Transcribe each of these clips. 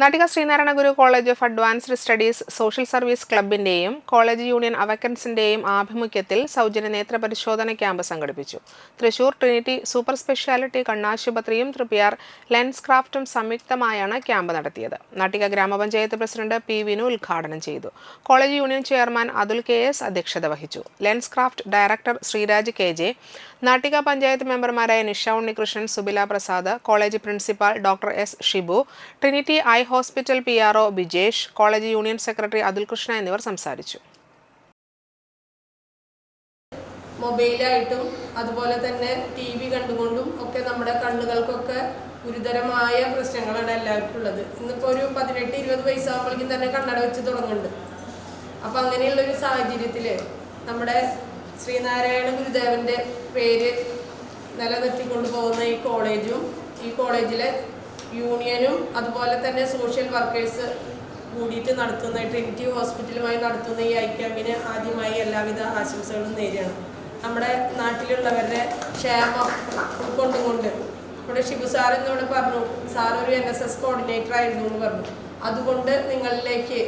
Nattika Sreenarayana Guru college of advanced studies social service ക്ലബിന്റെയും college union അവക്കൻസിന്റെയും ആഭിമുഖ്യത്തിൽ സൗജന്യ നേത്ര പരിശോധന ക്യാമ്പ് സംഘടിപ്പിച്ചു. തൃശൂർ ട്രിനിറ്റി സൂപ്പർ സ്പെഷ്യാലിറ്റി കണ്ണാശുപത്രിയും തൃപ്പിയാർ ലെൻസ് ക്രാഫ്റ്റും സംയുക്തമായാണ് ക്യാമ്പ് നടത്തിയത്. നാട്ടിക ഗ്രാമപഞ്ചായത്ത് പ്രസിഡന്റ് പി വിനു ഉദ്ഘാടനം ചെയ്തു. College union chairman Athul K S അധ്യക്ഷത വഹിച്ചു. Lens craft director Sreeraj K J Nattika panchayat മെമ്പർമാരായ Nisha Unnikrishnan Subila Prasad college principal doctor S Shibu Trinity eye hospital P R O Bijesh college union secretary Athul Krishna എന്നിവർ സംസാരിച്ചു. മൊബൈലായിട്ടും അതുപോലെ തന്നെ T V കണ്ടുകൊണ്ടും ഒക്കെ നമ്മുടെ കണ്ണുകൾക്കൊക്കെ ഗുരുതരമായ പ്രശ്നങ്ങളാണ് എല്ലാവർക്കും ഉള്ളത്. ഇന്നിപ്പോൾ ഒരു പതിനെട്ട് ഇരുപത് വയസ്സാകുമ്പോഴേക്കും തന്നെ കണ്ണട വെച്ച് തുടങ്ങുന്നുണ്ട്. അപ്പം അങ്ങനെയുള്ളൊരു സാഹചര്യത്തിൽ നമ്മുടെ ശ്രീനാരായണ ഗുരുദേവന്റെ പേര് നിലനിർത്തിക്കൊണ്ടു പോകുന്ന ഈ കോളേജും ഈ കോളേജിലെ യൂണിയനും അതുപോലെ തന്നെ സോഷ്യൽ വർക്കേഴ്സ് കൂടിയിട്ട് നടത്തുന്ന ട്രിനിറ്റി ഹോസ്പിറ്റലുമായി നടത്തുന്ന ഈ ഐക്യാമ്പിന് ആദ്യമായി എല്ലാവിധ ആശംസകളും നേരിടണം നമ്മുടെ നാട്ടിലുള്ളവരുടെ ക്ഷേമം ഉൾക്കൊണ്ടുകൊണ്ട് ഇവിടെ ഷിബു സാർ പറഞ്ഞു സാർ ഒരു എൻ എസ് എസ് കോർഡിനേറ്റർ ആയിരുന്നു എന്ന് പറഞ്ഞു. അതുകൊണ്ട് നിങ്ങളിലേക്ക്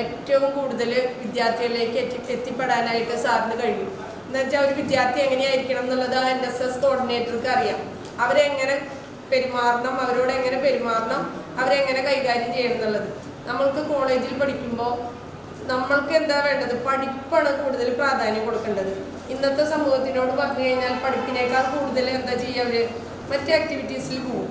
ഏറ്റവും കൂടുതൽ വിദ്യാർത്ഥികളിലേക്ക് എത്തി എത്തിപ്പെടാനായിട്ട് സാറിന് കഴിയും. എന്നുവെച്ചാൽ ഒരു വിദ്യാർത്ഥി എങ്ങനെയായിരിക്കണം എന്നുള്ളത് എൻ എസ് എസ് കോർഡിനേറ്റർക്ക് അറിയാം. അവരെങ്ങനെ പെരുമാറണം അവരോട് എങ്ങനെ പെരുമാറണം അവരെങ്ങനെ കൈകാര്യം ചെയ്യണം എന്നുള്ളത്. നമ്മൾക്ക് കോളേജിൽ പഠിക്കുമ്പോൾ നമ്മൾക്ക് എന്താ വേണ്ടത്? പഠിപ്പാണ് കൂടുതൽ പ്രാധാന്യം കൊടുക്കേണ്ടത്. ഇന്നത്തെ സമൂഹത്തിനോട് പറഞ്ഞു കഴിഞ്ഞാൽ പഠിപ്പിനേക്കാൾ കൂടുതൽ എന്താ ചെയ്യുക അവർ മറ്റ് ആക്ടിവിറ്റീസിൽ പോകും